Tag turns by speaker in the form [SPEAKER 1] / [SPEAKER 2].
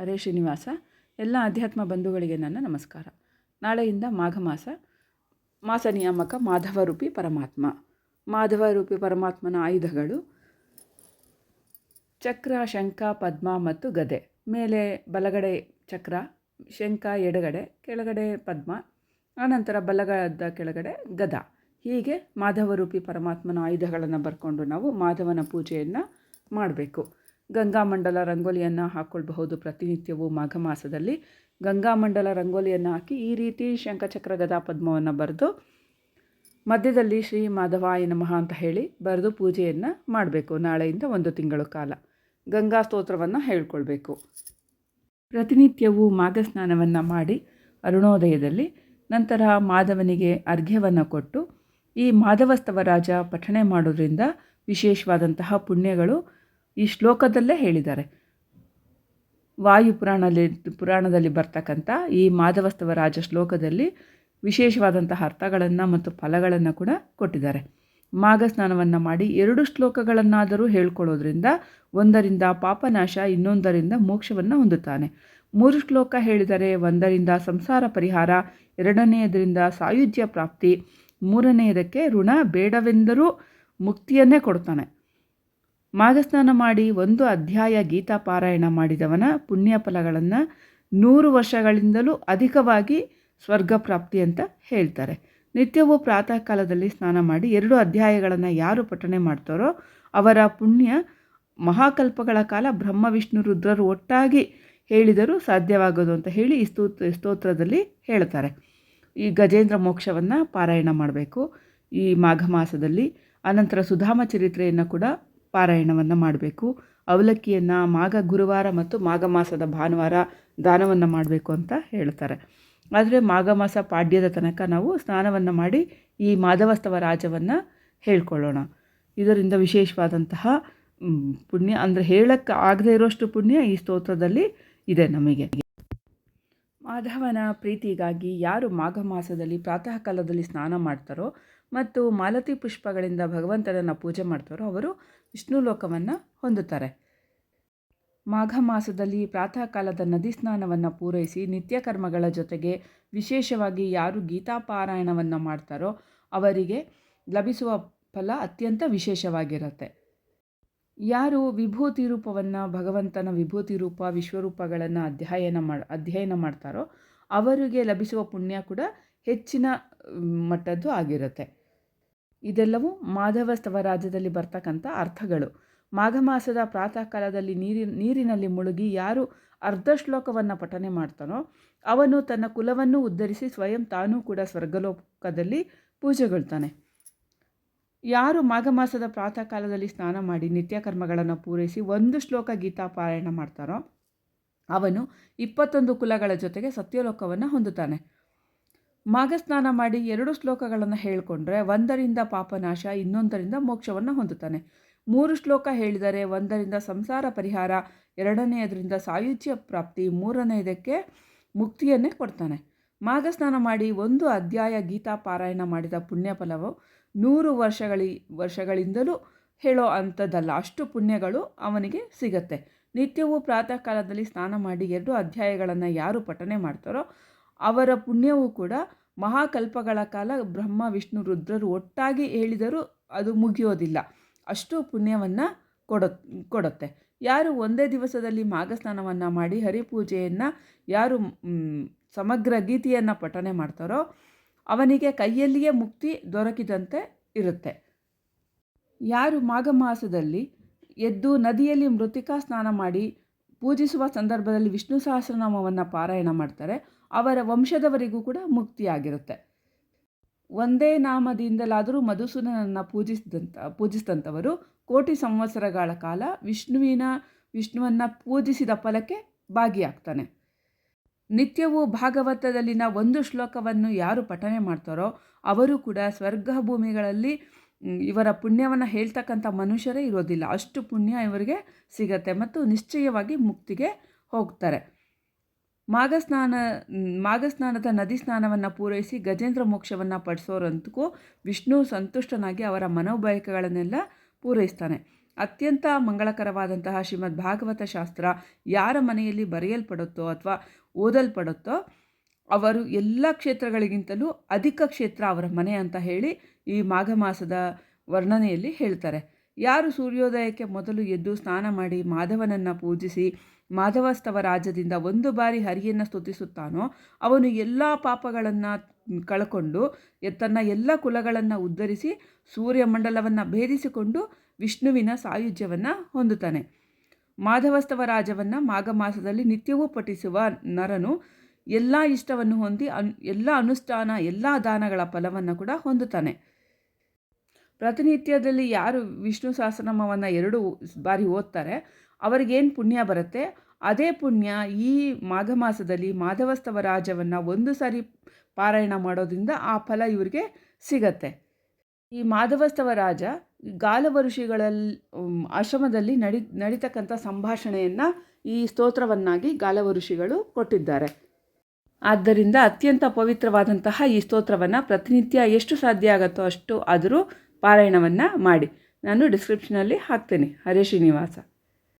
[SPEAKER 1] ಹರೇ ಶ್ರೀನಿವಾಸ. ಎಲ್ಲ ಅಧ್ಯಾತ್ಮ ಬಂಧುಗಳಿಗೆ ನನ್ನ ನಮಸ್ಕಾರ. ನಾಳೆಯಿಂದ ಮಾಘ ಮಾಸ ಮಾಸ ನಿಯಾಮಕ ಮಾಧವರೂಪಿ ಪರಮಾತ್ಮ. ಮಾಧವರೂಪಿ ಪರಮಾತ್ಮನ ಆಯುಧಗಳು ಚಕ್ರ, ಶಂಖ, ಪದ್ಮ ಮತ್ತು ಗದೆ. ಮೇಲೆ ಬಲಗಡೆ ಚಕ್ರ, ಶಂಖ ಎಡಗಡೆ, ಕೆಳಗಡೆ ಪದ್ಮ, ಆನಂತರ ಬಲಗದ ಕೆಳಗಡೆ ಗದ. ಹೀಗೆ ಮಾಧವರೂಪಿ ಪರಮಾತ್ಮನ ಆಯುಧಗಳನ್ನು ಬರ್ಕೊಂಡು ನಾವು ಮಾಧವನ ಪೂಜೆಯನ್ನು ಮಾಡಬೇಕು. ಗಂಗಾಮಂಡಲ ರಂಗೋಲಿಯನ್ನು ಹಾಕ್ಕೊಳ್ಬಹುದು ಪ್ರತಿನಿತ್ಯವೂ ಮಾಘ ಮಾಸದಲ್ಲಿ ಗಂಗಾಮಂಡಲ ರಂಗೋಲಿಯನ್ನು ಹಾಕಿ ಈ ರೀತಿ ಶಂಖಚಕ್ರ ಗದಾ ಪದ್ಮವನ್ನು ಬರೆದು ಮಧ್ಯದಲ್ಲಿ ಶ್ರೀ ಮಾಧವಾಯ ನಮಃ ಅಂತ ಹೇಳಿ ಬರೆದು ಪೂಜೆಯನ್ನು ಮಾಡಬೇಕು. ನಾಳೆಯಿಂದ ಒಂದು ತಿಂಗಳ ಕಾಲ ಗಂಗಾ ಸ್ತೋತ್ರವನ್ನು ಹೇಳ್ಕೊಳ್ಬೇಕು. ಪ್ರತಿನಿತ್ಯವೂ ಮಾಘ ಸ್ನಾನವನ್ನು ಮಾಡಿ ಅರುಣೋದಯದಲ್ಲಿ ನಂತರ ಮಾಧವನಿಗೆ ಅರ್ಘ್ಯವನ್ನು ಕೊಟ್ಟು ಈ ಮಾಧವಸ್ತವ ರಾಜ ಪಠಣೆ ಮಾಡೋದ್ರಿಂದ ವಿಶೇಷವಾದಂತಹ ಪುಣ್ಯಗಳು ಈ ಶ್ಲೋಕದಲ್ಲೇ ಹೇಳಿದ್ದಾರೆ. ವಾಯು ಪುರಾಣದಲ್ಲಿ ಪುರಾಣದಲ್ಲಿ ಬರ್ತಕ್ಕಂಥ ಈ ಮಾಧವಸ್ತವ ರಾಜ ಶ್ಲೋಕದಲ್ಲಿ ವಿಶೇಷವಾದಂತಹ ಅರ್ಥಗಳನ್ನು ಮತ್ತು ಫಲಗಳನ್ನು ಕೂಡ ಕೊಟ್ಟಿದ್ದಾರೆ. ಮಾಘ ಸ್ನಾನವನ್ನು ಮಾಡಿ ಎರಡು ಶ್ಲೋಕಗಳನ್ನಾದರೂ ಹೇಳ್ಕೊಳ್ಳೋದ್ರಿಂದ ಒಂದರಿಂದ ಪಾಪನಾಶ, ಇನ್ನೊಂದರಿಂದ ಮೋಕ್ಷವನ್ನು ಹೊಂದುತ್ತಾನೆ. ಮೂರು ಶ್ಲೋಕ ಹೇಳಿದರೆ ಒಂದರಿಂದ ಸಂಸಾರ ಪರಿಹಾರ, ಎರಡನೆಯದರಿಂದ ಸಾಯುಜ್ಯ ಪ್ರಾಪ್ತಿ, ಮೂರನೆಯದಕ್ಕೆ ಋಣ ಬೇಡವೆಂದರೂ ಮುಕ್ತಿಯನ್ನೇ ಕೊಡ್ತಾನೆ ಮಾಘಸ್ನಾನ ಮಾಡಿ ಒಂದು ಅಧ್ಯಾಯ ಗೀತಾ ಪಾರಾಯಣ ಮಾಡಿದವನ ಪುಣ್ಯ ಫಲಗಳನ್ನು ನೂರು ವರ್ಷಗಳಿಂದಲೂ ಅಧಿಕವಾಗಿ ಸ್ವರ್ಗ ಪ್ರಾಪ್ತಿ ಅಂತ ಹೇಳ್ತಾರೆ. ನಿತ್ಯವೂ ಪ್ರಾತಃ ಕಾಲದಲ್ಲಿ ಸ್ನಾನ ಮಾಡಿ ಎರಡು ಅಧ್ಯಾಯಗಳನ್ನು ಯಾರು ಪಠಣೆ ಮಾಡ್ತಾರೋ ಅವರ ಪುಣ್ಯ ಮಹಾಕಲ್ಪಗಳ ಕಾಲ ಬ್ರಹ್ಮ, ವಿಷ್ಣು, ರುದ್ರರು ಒಟ್ಟಾಗಿ ಹೇಳಿದರೂ ಸಾಧ್ಯವಾಗೋದು ಅಂತ ಹೇಳಿ ಈ ಸ್ತೋತ್ರ ಸ್ತೋತ್ರದಲ್ಲಿ ಹೇಳ್ತಾರೆ. ಈ ಗಜೇಂದ್ರ ಮೋಕ್ಷವನ್ನು ಪಾರಾಯಣ ಮಾಡಬೇಕು. ಈ ಮಾಘ ಮಾಸದಲ್ಲಿ ಅನಂತರ ಸುಧಾಮ ಚರಿತ್ರೆಯನ್ನು ಕೂಡ ಪಾರಾಯಣವನ್ನು ಮಾಡಬೇಕು. ಅವಲಕ್ಕಿಯನ್ನು ಮಾಘ, ಗುರುವಾರ ಮತ್ತು ಮಾಘ ಮಾಸದ ಭಾನುವಾರ ದಾನವನ್ನು ಮಾಡಬೇಕು ಅಂತ ಹೇಳ್ತಾರೆ. ಆದರೆ ಮಾಘ ಮಾಸ ಪಾಡ್ಯದ ತನಕ ನಾವು ಸ್ನಾನವನ್ನು ಮಾಡಿ ಈ ಮಾಧವಸ್ತವ ರಾಜವನ್ನು ಹೇಳ್ಕೊಳ್ಳೋಣ. ಇದರಿಂದ ವಿಶೇಷವಾದಂತಹ ಪುಣ್ಯ ಅಂದರೆ ಹೇಳಕ್ಕೆ ಆಗದೇ ಇರೋಷ್ಟು ಪುಣ್ಯ ಈ ಸ್ತೋತ್ರದಲ್ಲಿ ಇದೆ ನಮಗೆ. ಮಾಧವನ ಪ್ರೀತಿಗಾಗಿ ಯಾರು ಮಾಘ ಮಾಸದಲ್ಲಿ ಪ್ರಾತಃ ಕಾಲದಲ್ಲಿ ಸ್ನಾನ ಮಾಡ್ತಾರೋ ಮತ್ತು ಮಾಲತಿ ಪುಷ್ಪಗಳಿಂದ ಭಗವಂತನನ್ನು ಪೂಜೆ ಮಾಡ್ತಾರೋ ಅವರು ವಿಷ್ಣು ಲೋಕವನ್ನು ಹೊಂದುತ್ತಾರೆ. ಮಾಘ ಮಾಸದಲ್ಲಿ ಪ್ರಾತಃ ಕಾಲದ ನದಿ ಸ್ನಾನವನ್ನು ಪೂರೈಸಿ ನಿತ್ಯ ಕರ್ಮಗಳ ಜೊತೆಗೆ ವಿಶೇಷವಾಗಿ ಯಾರು ಗೀತಾಪಾರಾಯಣವನ್ನು ಮಾಡ್ತಾರೋ ಅವರಿಗೆ ಲಭಿಸುವ ಫಲ ಅತ್ಯಂತ ವಿಶೇಷವಾಗಿರುತ್ತೆ. ಯಾರು ವಿಭೂತಿ ರೂಪವನ್ನು, ಭಗವಂತನ ವಿಭೂತಿ ರೂಪ, ವಿಶ್ವರೂಪಗಳನ್ನು ಅಧ್ಯಯನ ಮಾಡಿ, ಅಧ್ಯಯನ ಮಾಡ್ತಾರೋ ಅವರಿಗೆ ಲಭಿಸುವ ಪುಣ್ಯ ಕೂಡ ಹೆಚ್ಚಿನ ಮಟ್ಟದ್ದು ಆಗಿರುತ್ತೆ. ಇದೆಲ್ಲವೂ ಮಾಧವ ರಾಜ್ಯದಲ್ಲಿ ಬರ್ತಕ್ಕಂಥ ಅರ್ಥಗಳು. ಮಾಘ ಮಾಸದ ಪ್ರಾತಃ ಕಾಲದಲ್ಲಿ ನೀರಿ, ನೀರಿನಲ್ಲಿ ಮುಳುಗಿ ಯಾರು ಅರ್ಧ ಶ್ಲೋಕವನ್ನು ಪಠನೆ ಮಾಡ್ತಾನೋ ಅವನು ತನ್ನ ಕುಲವನ್ನು ಉದ್ಧರಿಸಿ ಸ್ವಯಂ ತಾನೂ ಕೂಡ ಸ್ವರ್ಗಲೋಕದಲ್ಲಿ ಪೂಜೆಗೊಳ್ತಾನೆ. ಯಾರು ಮಾಘ ಮಾಸದ ಪ್ರಾತಃ ಕಾಲದಲ್ಲಿ ಸ್ನಾನ ಮಾಡಿ ನಿತ್ಯ ಕರ್ಮಗಳನ್ನು ಪೂರೈಸಿ ಒಂದು ಶ್ಲೋಕ ಗೀತಾ ಪಾರಾಯಣ ಮಾಡ್ತಾರೋ ಅವನು ಇಪ್ಪತ್ತೊಂದು ಕುಲಗಳ ಜೊತೆಗೆ ಸತ್ಯಲೋಕವನ್ನು ಹೊಂದುತ್ತಾನೆ. ಮಾಘ ಸ್ನಾನ ಮಾಡಿ ಎರಡು ಶ್ಲೋಕಗಳನ್ನು ಹೇಳಿಕೊಂಡ್ರೆ ಒಂದರಿಂದ ಪಾಪನಾಶ, ಇನ್ನೊಂದರಿಂದ ಮೋಕ್ಷವನ್ನು ಹೊಂದುತ್ತಾನೆ. ಮೂರು ಶ್ಲೋಕ ಹೇಳಿದರೆ ಒಂದರಿಂದ ಸಂಸಾರ ಪರಿಹಾರ, ಎರಡನೆಯದರಿಂದ ಸಾಯುಜ್ಯ ಪ್ರಾಪ್ತಿ, ಮೂರನೆಯದಕ್ಕೆ ಮುಕ್ತಿಯನ್ನೇ ಕೊಡ್ತಾನೆ. ಮಾಘ ಸ್ನಾನ ಮಾಡಿ ಒಂದು ಅಧ್ಯಾಯ ಗೀತಾ ಪಾರಾಯಣ ಮಾಡಿದ ಪುಣ್ಯಫಲವು ನೂರು ವರ್ಷಗಳಿ, ವರ್ಷಗಳಿಂದಲೂ ಹೇಳೋ ಅಂಥದ್ದಲ್ಲ, ಅಷ್ಟು ಪುಣ್ಯಗಳು ಅವನಿಗೆ ಸಿಗತ್ತೆ. ನಿತ್ಯವೂ ಪ್ರಾತಃ ಕಾಲದಲ್ಲಿ ಸ್ನಾನ ಮಾಡಿ ಎರಡು ಅಧ್ಯಾಯಗಳನ್ನು ಯಾರು ಪಠನೆ ಮಾಡ್ತಾರೋ ಅವರ ಪುಣ್ಯವೂ ಕೂಡ ಮಹಾಕಲ್ಪಗಳ ಕಾಲ ಬ್ರಹ್ಮ, ವಿಷ್ಣು, ರುದ್ರರು ಒಟ್ಟಾಗಿ ಹೇಳಿದರೂ ಅದು ಮುಗಿಯೋದಿಲ್ಲ. ಅಷ್ಟು ಪುಣ್ಯವನ್ನು ಕೊಡೋ, ಕೊಡುತ್ತೆ. ಯಾರು ಒಂದೇ ದಿವಸದಲ್ಲಿ ಮಾಘಸ್ನಾನವನ್ನು ಮಾಡಿ ಹರಿಪೂಜೆಯನ್ನು, ಯಾರು ಸಮಗ್ರ ಗೀತೆಯನ್ನು ಪಠನೆ ಮಾಡ್ತಾರೋ ಅವನಿಗೆ ಕೈಯಲ್ಲಿಯೇ ಮುಕ್ತಿ ದೊರಕಿದಂತೆ ಇರುತ್ತೆ. ಯಾರು ಮಾಘ ಮಾಸದಲ್ಲಿ ಎದ್ದು ನದಿಯಲ್ಲಿ ಮೃತಿಕಾ ಸ್ನಾನ ಮಾಡಿ ಪೂಜಿಸುವ ಸಂದರ್ಭದಲ್ಲಿ ವಿಷ್ಣು ಸಹಸ್ರನಾಮವನ್ನು ಪಾರಾಯಣ ಮಾಡ್ತಾರೆ. ಅವರ ವಂಶದವರಿಗೂ ಕೂಡ ಮುಕ್ತಿಯಾಗಿರುತ್ತೆ. ಒಂದೇ ನಾಮದಿಂದಲಾದರೂ ಮಧುಸೂದನನ್ನು ಪೂಜಿಸಿದಂಥ ಪೂಜಿಸಿದಂಥವರು ಕೋಟಿ ಸಂವತ್ಸರಗಳ ಕಾಲ ವಿಷ್ಣುವಿನ, ವಿಷ್ಣುವನ್ನು ಪೂಜಿಸಿದ ಫಲಕ್ಕೆ ಭಾಗಿಯಾಗ್ತಾನೆ. ನಿತ್ಯವೂ ಭಾಗವತದಲ್ಲಿನ ಒಂದು ಶ್ಲೋಕವನ್ನು ಯಾರು ಪಠನೆ ಮಾಡ್ತಾರೋ, ಅವರು ಕೂಡ ಸ್ವರ್ಗ ಭೂಮಿಗಳಲ್ಲಿ ಇವರ ಪುಣ್ಯವನ್ನು ಹೇಳ್ತಕ್ಕಂಥ ಮನುಷ್ಯರೇ ಇರೋದಿಲ್ಲ. ಅಷ್ಟು ಪುಣ್ಯ ಇವರಿಗೆ ಸಿಗತ್ತೆ ಮತ್ತು ನಿಶ್ಚಯವಾಗಿ ಮುಕ್ತಿಗೆ ಹೋಗ್ತಾರೆ. ಮಾಘಸ್ನಾನ ಮಾಘಸ್ನಾನದ ನದಿ ಸ್ನಾನವನ್ನು ಪೂರೈಸಿ ಗಜೇಂದ್ರ ಮೋಕ್ಷವನ್ನು ಪಡಿಸೋರಂತಕ್ಕೂ ವಿಷ್ಣು ಸಂತುಷ್ಟನಾಗಿ ಅವರ ಮನೋಬಯಕೆಗಳನ್ನೆಲ್ಲ ಪೂರೈಸ್ತಾನೆ. ಅತ್ಯಂತ ಮಂಗಳಕರವಾದಂತಹ ಶ್ರೀಮದ್ ಭಾಗವತ ಶಾಸ್ತ್ರ ಯಾರ ಮನೆಯಲ್ಲಿ ಬರೆಯಲ್ಪಡುತ್ತೋ ಅಥವಾ ಓದಲ್ಪಡುತ್ತೋ ಅವರು ಎಲ್ಲ ಕ್ಷೇತ್ರಗಳಿಗಿಂತಲೂ ಅಧಿಕ ಕ್ಷೇತ್ರ ಅವರ ಮನೆ ಅಂತ ಹೇಳಿ ಈ ಮಾಘ ಮಾಸದ ವರ್ಣನೆಯಲ್ಲಿ ಹೇಳ್ತಾರೆ. ಯಾರು ಸೂರ್ಯೋದಯಕ್ಕೆ ಮೊದಲು ಎದ್ದು ಸ್ನಾನ ಮಾಡಿ ಮಾಧವನನ್ನು ಪೂಜಿಸಿ, ಮಾಧವಸ್ತವ ರಾಜ್ಯದಿಂದ ಒಂದು ಬಾರಿ ಹರಿಯನ್ನು ಸ್ತುತಿಸುತ್ತಾನೋ, ಅವನು ಎಲ್ಲ ಪಾಪಗಳನ್ನು ಕಳ್ಕೊಂಡು ತನ್ನ ಎಲ್ಲ ಕುಲಗಳನ್ನು ಉದ್ಧರಿಸಿ ಸೂರ್ಯಮಂಡಲವನ್ನು ಭೇದಿಸಿಕೊಂಡು ವಿಷ್ಣುವಿನ ಸಾಯುಜ್ಯವನ್ನು ಹೊಂದುತ್ತಾನೆ. ಮಾಧವಸ್ತವ ರಾಜವನ್ನು ಮಾಘ ಮಾಸದಲ್ಲಿ ನಿತ್ಯವೂ ಪಠಿಸುವ ನರನು ಎಲ್ಲ ಇಷ್ಟವನ್ನು ಹೊಂದಿ ಅನ್, ಎಲ್ಲ ಅನುಷ್ಠಾನ, ಎಲ್ಲ ದಾನಗಳ ಫಲವನ್ನು ಕೂಡ ಹೊಂದುತ್ತಾನೆ. ಪ್ರತಿನಿತ್ಯದಲ್ಲಿ ಯಾರು ವಿಷ್ಣು ಸಹಸ್ರನಾಮವನ್ನು ಎರಡು ಬಾರಿ ಓದ್ತಾರೆ, ಅವರಿಗೇನು ಪುಣ್ಯ ಬರುತ್ತೆ? ಅದೇ ಪುಣ್ಯ ಈ ಮಾಘ ಮಾಸದಲ್ಲಿ ಮಾಧವಸ್ತವ ರಾಜವನ್ನು ಒಂದು ಸಾರಿ ಪಾರಾಯಣ ಮಾಡೋದ್ರಿಂದ ಆ ಫಲ ಇವರಿಗೆ ಸಿಗತ್ತೆ. ಈ ಮಾಧವಸ್ತವ ರಾಜ ಗಾಲವ ಋಷಿಗಳಲ್ಲಿ ಆಶ್ರಮದಲ್ಲಿ ನಡಿ, ನಡೀತಕ್ಕಂಥ ಸಂಭಾಷಣೆಯನ್ನು ಈ ಸ್ತೋತ್ರವನ್ನಾಗಿ ಗಾಲವ ಋಷಿಗಳು ಕೊಟ್ಟಿದ್ದಾರೆ. ಆದ್ದರಿಂದ ಅತ್ಯಂತ ಪವಿತ್ರವಾದಂತಹ ಈ ಸ್ತೋತ್ರವನ್ನು ಪ್ರತಿನಿತ್ಯ ಎಷ್ಟು ಸಾಧ್ಯ ಆಗುತ್ತೋ ಅಷ್ಟು ಆದರೂ ಪಾರಾಯಣವನ್ನು ಮಾಡಿ. ನಾನು ಡಿಸ್ಕ್ರಿಪ್ಷನಲ್ಲಿ ಹಾಕ್ತೇನೆ. ಹರೇ ಶ್ರೀನಿವಾಸ.